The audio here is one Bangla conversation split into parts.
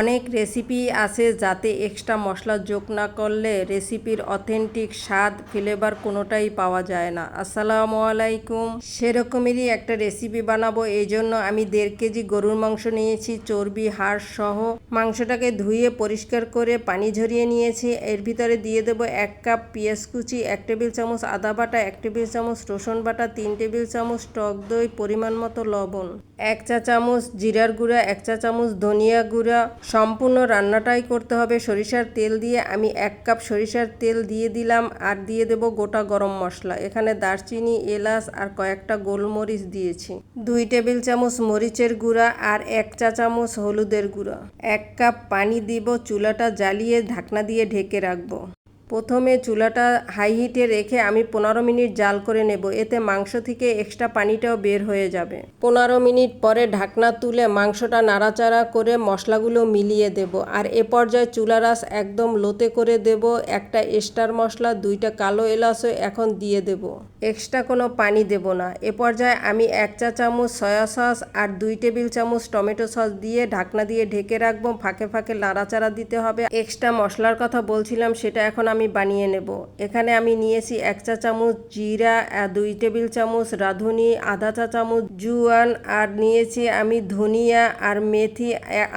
অনেক রেসিপি আছে যাতে এক্সট্রা মশলা যোগ না করলে রেসিপির অথেন্টিক স্বাদ, ফ্লেভার কোনোটাই পাওয়া যায় না। আসসালামু আলাইকুম। সেরকমেরই একটা রেসিপি বানাবো। এই জন্য আমি দেড় কেজি গরুর মাংস নিয়েছি, চর্বি, হাড় সহ। মাংসটাকে ধুয়ে পরিষ্কার করে পানি ঝরিয়ে নিয়েছি। এর ভিতরে দিয়ে দেবো এক কাপ পেঁয়াজ কুচি, এক টেবিল চামচ আদা বাটা, এক টেবিল চামচ রসুন বাটা, তিন টেবিল চামচ টক দই, পরিমাণ মতো লবণ, এক চা চামচ জিরার গুঁড়া, এক চা চামচ ধনিয়া গুঁড়া সম্পূর্ণ রান্নাটাই করতে হবে। সরিষার তেল দিয়ে আমি এক কাপ সরিষার তেল দিয়ে দিলাম আর দিয়ে দেব গোটা গরম মশলা। এখানে দারচিনি, এলাচ আর কয়েকটা গোলমরিচ দিয়েছি। দুই টেবিল চামচ মরিচের গুঁড়া আর এক চা চামচ হলুদের গুঁড়া। এক কাপ পানি দিব, চুলাটা জ্বালিয়ে ঢাকনা দিয়ে ঢেকে রাখব। প্রথমে চুলাটা হাই হিটে রেখে আমি পনেরো মিনিট জাল করে নেব। এতে মাংস থেকে এক্সট্রা পানিটাও বের হয়ে যাবে। পনেরো মিনিট পরে ঢাকনা তুলে মাংসটা নাড়াচাড়া করে মশলাগুলো মিলিয়ে দেব। আর এ পর্যায়ে চুলা আঁচ একদম লোতে করে দেব। একটা স্টার মশলা, দুইটা কালো এলাচও এখন দিয়ে দেব। এক্সট্রা কোনো পানি দেব না। এ পর্যায়ে আমি এক চা চামচ সয়া সস আর দুই টেবিল চামচ টমেটো সস দিয়ে ঢাকনা দিয়ে ঢেকে রাখব। ফাঁকে ফাঁকে নাড়াচাড়া দিতে হবে। এক্সট্রা মশলার কথা বলছিলাম, সেটা এখন আমি বানিয়ে নেব। এখানে আমি নিয়েছি এক চা চামচ জিরা দুই টেবিল চামচ রাঁধুনি, আধা চা চামচ জুয়ান, আর নিয়েছি আমি ধনিয়া আর মেথি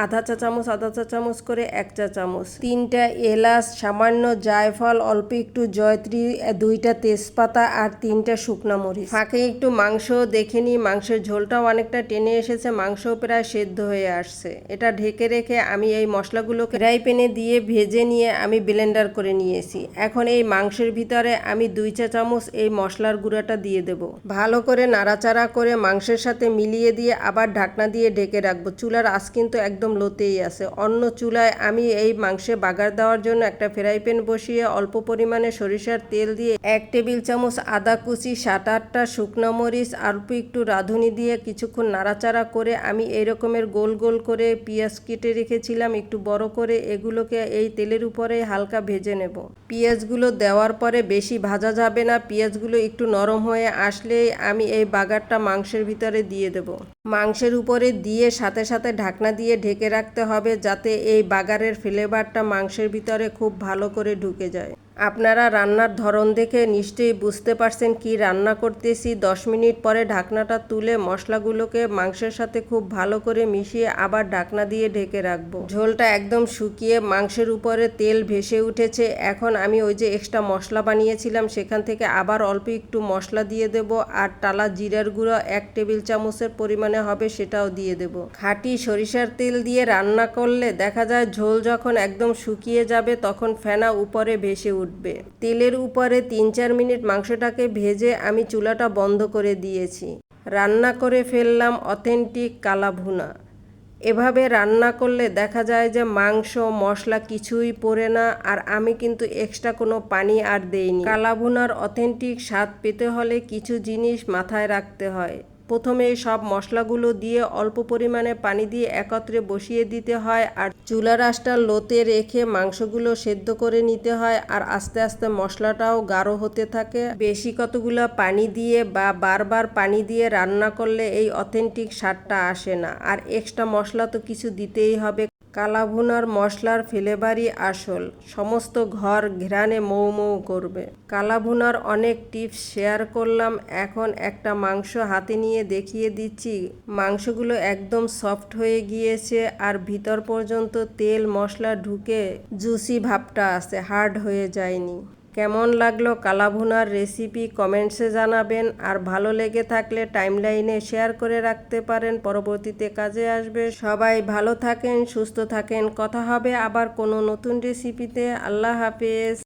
আধা চা চামচ, আধা চা চামচ করে এক চা চামচ। তিনটা এলাচ, সামান্য জায়ফল, অল্প একটু জয়ত্রী দুইটা তেজপাতা, আর তিনটা শুকনা মরিচ। ফাঁকে একটু মাংস দেখে নিই। মাংসের ঝোলটাও অনেকটা টেনে এসেছে, মাংসও প্রায় সেদ্ধ হয়ে আসছে। এটা ঢেকে রেখে আমি এই মশলাগুলোকে ফ্রাই প্যানে দিয়ে ভেজে নিয়ে আমি ব্লেন্ডার করে নিয়েছি। এখন এই মাংসের ভিতরে আমি দুই চা চামচ এই মশলার গুঁড়াটা দিয়ে দেব। ভালো করে নাড়াচাড়া করে মাংসের সাথে মিলিয়ে দিয়ে আবার ঢাকনা দিয়ে ঢেকে রাখব। চুলার আঁচ কিন্তু একদম লোতেই আছে। অন্য চুলায় আমি এই মাংসে বাগার দেওয়ার জন্য একটা ফ্রাই প্যান বসিয়ে অল্প পরিমাণে সরিষার তেল দিয়ে এক টেবিল চামচ আদা কুচি, সাত আটটা শুকনো মরিচ অল্প একটু রাঁধুনি দিয়ে কিছুক্ষণ নাড়াচাড়া করে আমি এই রকমের গোল গোল করে পেঁয়াজ কেটে রেখেছিলাম। একটু বড় করে এগুলোকে এই তেলের উপরে হালকা ভেজে নেব। পেঁয়াজগুলো দেওয়ার পরে বেশি ভাজা যাবে না, পেঁয়াজগুলো একটু নরম হয়ে আসলে আমি এই বাগারটা মাংসের ভিতরে দিয়ে দেব। মাংসের উপরে দিয়ে সাথে সাথে ঢাকনা দিয়ে ঢেকে রাখতে হবে যাতে এই বাগারের ফ্লেভারটা মাংসের ভিতরে খুব ভালো করে ঢুকে যায়। আপনারা রান্নার ধরন দেখে নিশ্চয়ই বুঝতে পারছেন কি রান্না করতেছি। দশ মিনিট পরে ঢাকনাটা তুলে মশলাগুলোকে মাংসের সাথে খুব ভালো করে মিশিয়ে আবার ঢাকনা দিয়ে ঢেকে রাখব। ঝোলটা একদম শুকিয়ে মাংসের উপরে তেল ভেসে উঠেছে। এখন আমি ওই যে এক্সট্রা মশলা বানিয়েছিলাম, সেখান থেকে আবার অল্প একটু মশলা দিয়ে দেব আর টালা জিরার গুঁড়ো এক টেবিল চামচের পরিমাণে হবে সেটাও দিয়ে দেব। খাঁটি সরিষার তেল দিয়ে রান্না করলে দেখা যায় ঝোল যখন একদম শুকিয়ে যাবে, তখন ফেনা উপরে ভেসে উঠবে। তেলের উপরে তিন চার মিনিট মাংসটাকে ভেজে আমি চুলাটা বন্ধ করে দিয়েছি। রান্না করে ফেললাম অথেন্টিক কালাভুনা। এভাবে রান্না করলে দেখা যায় যে মাংস, মশলা কিছুই পড়ে না আর আমি কিন্তু এক্সট্রা কোনো পানি আর দেইনি। কালাভুনার অথেন্টিক স্বাদ পেতে হলে কিছু জিনিস মাথায় রাখতে হয়। প্রথমে সব মশলাগুলো দিয়ে অল্প পরিমাণে পানি দিয়ে একত্রে বসিয়ে দিতে হয় আর চুলার আঁচটা লোতে রেখে মাংসগুলো সেদ্ধ করে নিতে হয় আর আস্তে আস্তে মশলাটাও গাঢ় হতে থাকে। বেশি কতগুলো পানি দিয়ে বা বারবার পানি দিয়ে রান্না করলে এই অথেন্টিক স্বাদটা আসে না। আর এক্সট্রা মশলা তো কিছু দিতেই হবে। কালাভুনার মশলার ফ্লেভারই আসল, সমস্ত ঘর ঘ্রাণে মৌ মৌ করবে। কালাভুনার অনেক টিপস শেয়ার করলাম, এখন একটা মাংস হাতে নিয়ে দেখিয়ে দিচ্ছি। মাংসগুলো একদম সফট হয়ে গিয়েছে আর ভিতর পর্যন্ত তেল মশলা ঢুকে জুসি ভাবটা আছে, হার্ড হয়ে যায়নি। কেমন লাগল কালাভুনার রেসিপি কমেন্টসে জানাবেন। আর ভালো লেগে থাকলে টাইমলাইনে শেয়ার করে রাখতে পারেন। পরবর্তীতে কাজে আসবে। সবাই ভালো থাকেন, সুস্থ থাকেন। কথা হবে আবার কোনো নতুন রেসিপিতে আল্লাহ হাফেজ।